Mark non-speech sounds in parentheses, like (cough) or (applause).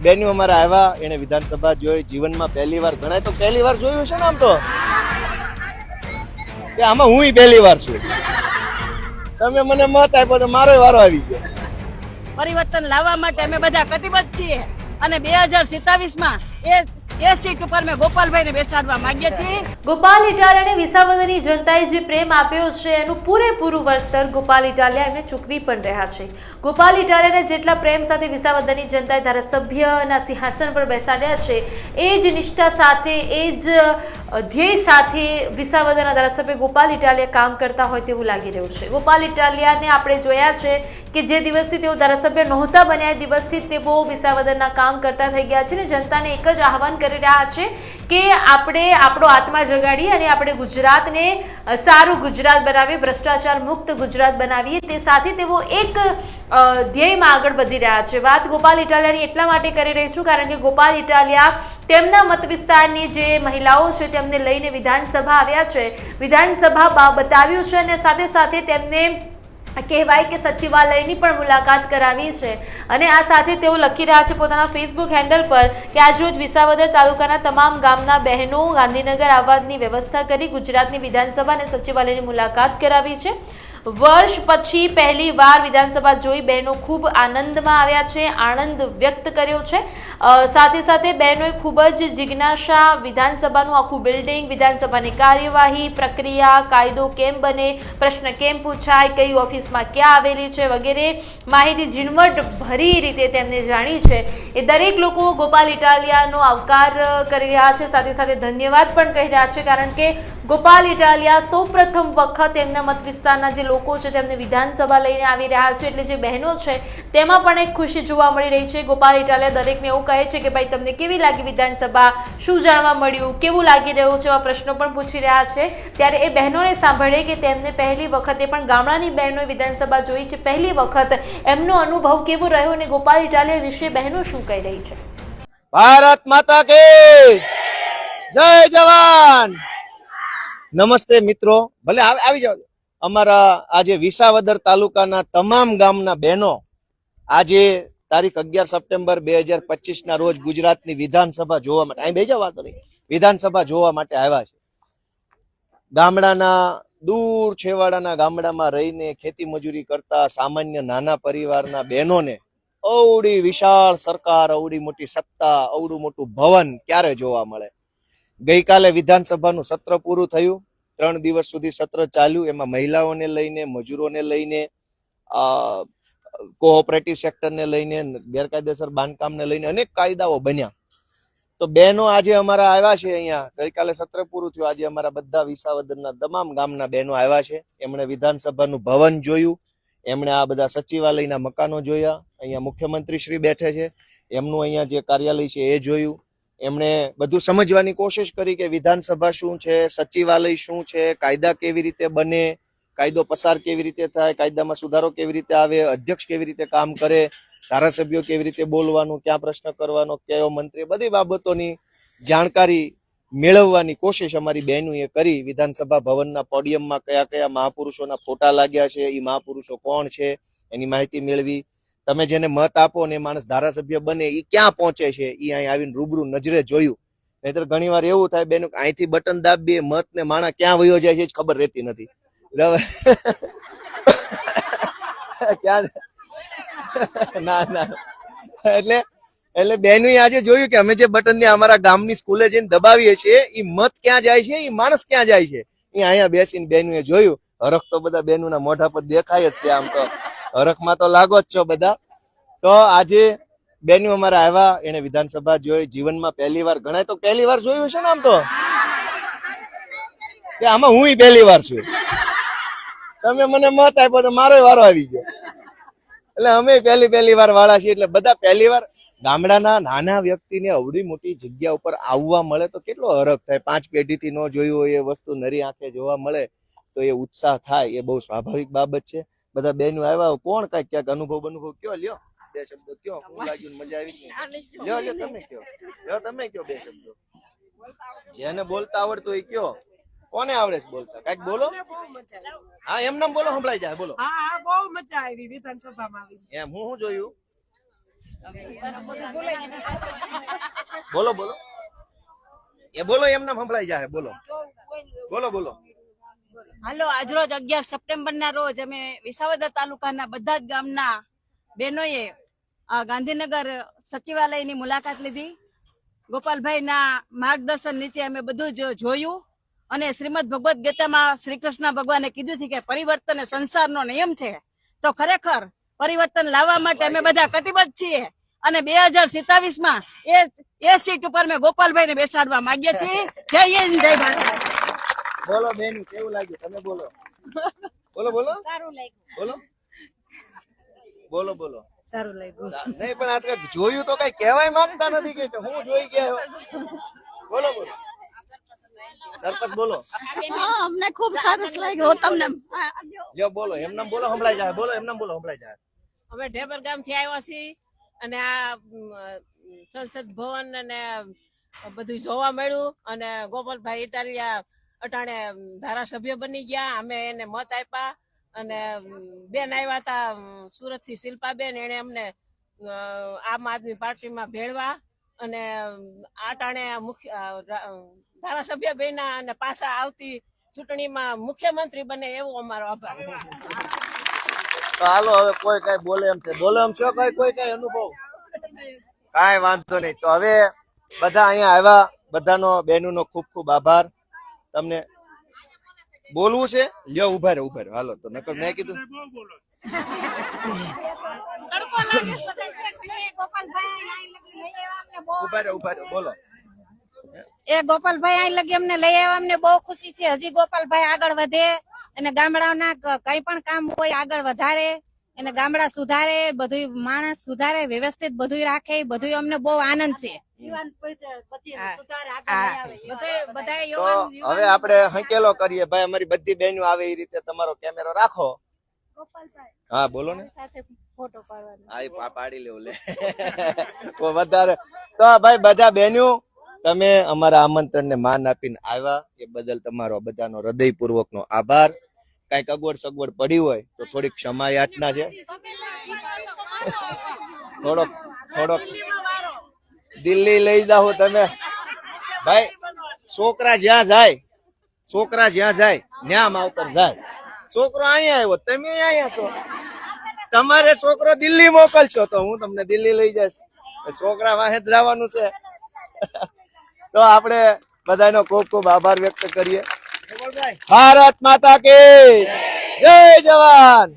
Venue અમારા આવ્યા એને વિધાનસભા જોઈ, જીવનમાં પહેલી વાર ગણાય તો પહેલી વાર જોયું છે ને આમ તો? કે આમાં હું પહેલી વાર છું. તમે મને મત આપ્યો તો મારો વારો આવી ગયો. પરિવર્તન લાવવા માટે અમે બધા કટિબદ્ધ છીએ. અને બે હજાર સિત્તાવીસમાં એ એ સીટ ઉપર મેં ગોપાલભાઈને બેસાડવા માંગીએ છીએ. ગોપાલ ઇટાલિયાને વિસાવદરની જનતાએ જે પ્રેમ આપ્યો છે, એનું પૂરેપૂરું વળતર ગોપાલ ઇટાલિયા એમને ચૂકવી પણ રહ્યા છે. ગોપાલ ઇટાલિયાને જેટલા પ્રેમ સાથે વિસાવદરની જનતાએ ધારાસભ્યના સિંહાસન પર બેસાડ્યા છે, એ જ નિષ્ઠા સાથે, એ જ ધ્યેય સાથે વિસાવદરના ધારાસભ્ય ગોપાલ ઇટાલિયા કામ કરતા હોય તેવું લાગી રહ્યું છે. ગોપાલ ઇટાલિયાને આપણે જોયા છે કે જે દિવસથી તેઓ ધારાસભ્ય નહોતા બન્યા, એ દિવસથી તેઓ વિસાવદરના કામ કરતા થઈ ગયા છે અને જનતાને એક જ આહવાન કરી રહ્યા છે કે આપણે આપણો આત્મા જગાડીએ અને આપણે ગુજરાતને સારું ગુજરાત બનાવીએ, ભ્રષ્ટાચાર મુક્ત ગુજરાત બનાવીએ, તે સાથે તેઓ એક ધ્યેયમાં આગળ વધી રહ્યા છે. વાત ગોપાલ ઇટાલિયાની એટલા માટે કરી રહી છું કારણ કે ગોપાલ ઇટાલિયા તેમના મત વિસ્તારની જે મહિલાઓ છે તેમને લઈને વિધાનસભા આવ્યા છે. વિધાનસભા બતાવ્યું છે અને સાથે સાથે તેમને કહેવાય કે સચિવાલયની પણ મુલાકાત કરાવી છે. અને આ સાથે તેઓ લખી રહ્યા છે પોતાના ફેસબુક હેન્ડલ પર કે આજરોજ વિસાવદર તાલુકાના તમામ ગામના બહેનો ગાંધીનગર આવવાની વ્યવસ્થા કરી ગુજરાતની વિધાનસભા અને સચિવાલયની મુલાકાત કરાવી છે. વર્ષ પછી પહેલી વાર વિધાનસભા જોઈ બહેનો ખૂબ આનંદમાં આવ્યા છે, આનંદ વ્યક્ત કર્યો છે. સાથે સાથે બહેનોએ ખૂબ જ જિજ્ઞાસા વિધાનસભાનું આખું બિલ્ડિંગ, વિધાનસભાની કાર્યવાહી, પ્રક્રિયા, કાયદો કેમ બને, પ્રશ્ન કેમ પૂછાય, કઈ ઓફિસમાં ક્યાં આવેલી છે વગેરે માહિતી ઝીણવટ ભરી રીતે તેમને જાણી છે. એ દરેક લોકો ગોપાલ ઇટાલિયાનો આવકાર કરી રહ્યા છે. સાથે સાથે ધન્યવાદ પણ કહી રહ્યા છે, કારણ કે ગોપાલ ઇટાલિયા સૌપ્રથમ વખત એમના મત વિસ્તારના જે લોકો છે તેમને વિધાનસભા લઈને આવી રહ્યા છે. એટલે જે બહેનો છે, તેમાં પણ એક ખુશી જોવા મળી રહી છે. ગોપાલ ઇટાલિયા દરેકને એવું કહે છે કે, ભાઈ, તમને કેવી લાગી વિધાનસભા? શું જાણવા મળ્યું? કેવું લાગી રહ્યું છે? એવા પ્રશ્નો પણ પૂછી રહ્યા છે. ત્યારે એ બહેનોને સાંભળે કે તેમને પહેલી વખતે પણ ગામડાની બહેનોએ વિધાનસભા જોઈ છે. પહેલી વખત એમનો અનુભવ કેવો રહ્યો અને ગોપાલ ઇટાલિયા વિશે બહેનો શું કહી રહી છે? ભારત માતા કે જય જવાન! નમસ્તે મિત્રો. ભલે, આવી જાવ અમારા આજે વિસાવદર તાલુકાના તમામ ગામના બહેનો આજે તારીખ અગિયાર સપ્ટેમ્બર બે હજાર પચીસ ના રોજ ગુજરાતની વિધાનસભા જોવા માટે અહીં બેજા વાત કરી વિધાનસભા જોવા માટે આવ્યા છે. ગામડાના, દૂર છેવાડાના ગામડામાં રહીને ખેતી મજૂરી કરતા સામાન્ય નાના પરિવારના બહેનોને અવડી વિશાળ સરકાર, અવડી મોટી સત્તા, અવડું મોટું ભવન ક્યારે જોવા મળે? ગઈકાલે વિધાનસભાનું સત્ર પૂરું થયું. ત્રણ દિવસ સુધી સત્ર ચાલ્યું. એમાં મહિલાઓને લઈને, મજૂરોને લઈને કોઓપરેટિવ સેક્ટરને લઈને, ગેરકાયદેસર બાંધકામને લઈને અનેક કાયદાઓ બન્યા. તો બહેનો આજે અમારા આવ્યા છે અહીંયા. ગઈકાલે સત્ર પૂરું થયું. આજે અમારા બધા વિસાવદરના તમામ ગામના બહેનો આવ્યા છે. એમણે વિધાનસભાનું ભવન જોયું. એમણે આ બધા સચિવાલયના મકાનો જોયા. અહીંયા મુખ્યમંત્રી શ્રી બેઠે છે. એમનું અહીંયા જે કાર્યાલય છે એ જોયું. એમણે બધું સમજવાની કોશિશ કરી કે વિધાનસભા શું છે, સચિવાલય શું છે, કાયદા કેવી રીતે બને, કાયદો પસાર કેવી રીતે થાય, કાયદામાં સુધારો કેવી રીતે આવે, અધ્યક્ષ કેવી રીતે કામ કરે, ધારાસભ્યો કેવી રીતે બોલવાનું, ક્યાં પ્રશ્ન કરવાનો, કયો મંત્રી બધી બાબતોની જાણકારી મેળવવાની કોશિશ અમારી બહેનોએ કરી. વિધાનસભા ભવનના પોડિયમમાં કયા કયા મહાપુરુષોના ફોટા લાગ્યા છે એ મહાપુરુષો કોણ છે, એની માહિતી મેળવી. તમે જેને મત આપો ને માણસ ધારાસભ્ય બને એ ક્યાં પહોંચે છે? એ અહીં આવીને રૂબરૂ નજરે જોયું. નહીતર ઘણી વાર એવું થાય, બેન, અહીંથી બટન દાબીએ, મત ને માણા ક્યાં વયો જાય છે એ ખબર રહેતી નથી. (laughs) ક્યાં ના ના. એટલે એટલે બેનું આજે જોયું કે અમે જે બટન ને અમારા ગામની સ્કૂલે જઈને દબાવીએ છીએ એ મત ક્યાં જાય છે? એ માણસ ક્યાં જાય છે? એ અહીંયા બેસીને બેનુએ જોયું. હરખ તો બધા બેનુના મોઢા પર દેખાય જ છે આમ તો. હરખમાં તો લાગો જ છો બધા. તો આજે બેન્યુ અમારા આવ્યા, એને વિધાનસભા જોઈ, જીવનમાં પહેલી વાર ગણાય. તો પહેલી વાર જોયું છે ને આમ તો? કે આમાં હું પહેલી વાર છું. તમે મને મત આપ્યો તો મારો વારો આવી ગયો. એટલે અમે પહેલી પહેલી વાર વાળા છીએ, એટલે બધા પહેલી વાર ગામડાના નાના વ્યક્તિને અવડી મોટી જગ્યા ઉપર આવવા મળે તો કેટલો હરખ થાય. પાંચ પેઢીથી ન જોયું હોય એ વસ્તુ, નરી આંખે જોવા મળે તો એ ઉત્સાહ થાય. એ બહુ સ્વાભાવિક બાબત છે. બધા બેનો આવ્યા કોણ કઈ ક્યાંક અનુભવ અનુભવ કયો? લ્યો બે શબ્દો કયો? હું લાગ્યું મજા આવી લ્યો લ્યો તમે કયો? લ્યો તમે કયો બે શબ્દો? જેને બોલતા આવડતું એ કયો? કોને આવડે છે બોલતા? કંઈક બોલો? હા એમ નામ બોલો સંભળાઈ જાય બોલો. હા હા બહુ મજા આવી વિધાનસભામાં આવી. એમ હું શું જોયું? બોલો બોલો. એ બોલો એમ નામ સંભળાઈ જાય બોલો. બોલો બોલો. હાલો, આજરોજ અગિયાર સપ્ટેમ્બર ના રોજ અમે વિસાવદર તાલુકાના બધા જ ગામના બહેનોએ ગાંધીનગર સચિવાલયની મુલાકાત લીધી. ગોપાલભાઈના માર્ગદર્શન નીચે અમે બધું જ જોયું અને શ્રીમદ ભગવદ્ ગીતામાં શ્રી કૃષ્ણ ભગવાને કીધું છે કે પરિવર્તન એ સંસારનો નિયમ છે. તો ખરેખર પરિવર્તન લાવવા માટે અમે બધા કટિબદ્ધ છીએ અને બે હજાર સિત્તાવીસમાં એ સીટ ઉપર મેં ગોપાલભાઈ ને બેસાડવા માંગીએ છીએ. જય હિન્દ, જય ભારત. બોલો બેન કેવું લાગ્યું? તમે બોલો. બોલો બોલો. સારું લાગ્યું. બોલો. બોલો બોલો. સારું લાગ્યું. નહીં પણ આ કંઈક જોયું તો કઈ કહેવાય માંગતા નથી કે હું જોઈ ગયા બોલો બોલો. સરપંચ બોલો. હા અમને ખૂબ સરસ લાગ્યું. તમને લ્યો બોલો. એમને બોલો સંભળાઈ જાય. બોલો એમને બોલો સંભળાઈ જાય. અમે ઢેબર ગામથી આવ્યા છીએ અને આ સંસદ ભવન અને બધું જોવા મળ્યું અને ગોપાલભાઈ ઇટાલિયા અટાણે ધારાસભ્ય બની ગયા. અમે એને મત આપ્યા અને બેન આવ્યા હતા સુરતથી શિલ્પાબેન. એને અમને આમ આદમી પાર્ટીમાં ભેળવા અને આટાણે મુખ્ય ધારાસભ્ય બન્યા અને પાછા આવતી ચૂંટણીમાં મુખ્યમંત્રી બને એવો અમારો આભાર. તો હાલો, હવે કોઈ કઈ બોલે એમ છે. બોલે એમ છે કઈ? કોઈ કઈ અનુભવ? કાંઈ વાંધો નહીં. તો હવે બધા અહીંયા આવ્યા. બધાનો, બહેનોનો ખૂબ ખૂબ આભાર. તમને બોલવું છે? લ્યો ઊભા રે ઊભા રે હાલો તો નકર મેં કીધું ઊભા રહે ઊભા રહે બોલો. એ ગોપાલભાઈ અહીં લગી અમને લઈ આવ્યા. અમને બહુ ખુશી છે. હજી ગોપાલભાઈ આગળ વધે અને ગામડાઓના કઈ પણ કામ હોય આગળ વધારે. અને ગામડા સુધારે બધું માણસ સુધારે વ્યવસ્થિત બધું રાખે બધું અમને બહુ આનંદ છે. હવે આપણે હંકેલો કરીએ. ભાઈ અમારી બધી બહેનો આવે એ રીતે તમારો કેમેરો રાખો. હા બોલો ને. સાથે ફોટો પાડવાનો. હા પાડી લેવું લે. વધારે તો ભાઈ બધા બહેનો તમે અમારા આમંત્રણને માન આપીને આવ્યા. એ બદલ તમારો બધાનો હૃદયપૂર્વક નો આભાર. કંઈક અગવડ સગવડ પડી હોય તો થોડીક ક્ષમા યાચના છે. થોડોક થોડોક દિલ્હી લઈ જાઓ તમે. ભાઈ, છોકરા જ્યાં જાય, છોકરા જ્યાં જાય ત્યાં માવતર જાય. છોકરો અહીંયા આવ્યો, તમે અહીંયા છો. તમારે છોકરો દિલ્હી મોકલશો તો હું તમને દિલ્હી લઈ જઈશ. છોકરા વાહે જવાનું છે. તો આપણે બધાનો ખૂબ ખૂબ આભાર વ્યક્ત કરીએ. ભારત માતા કે. જય જવાન.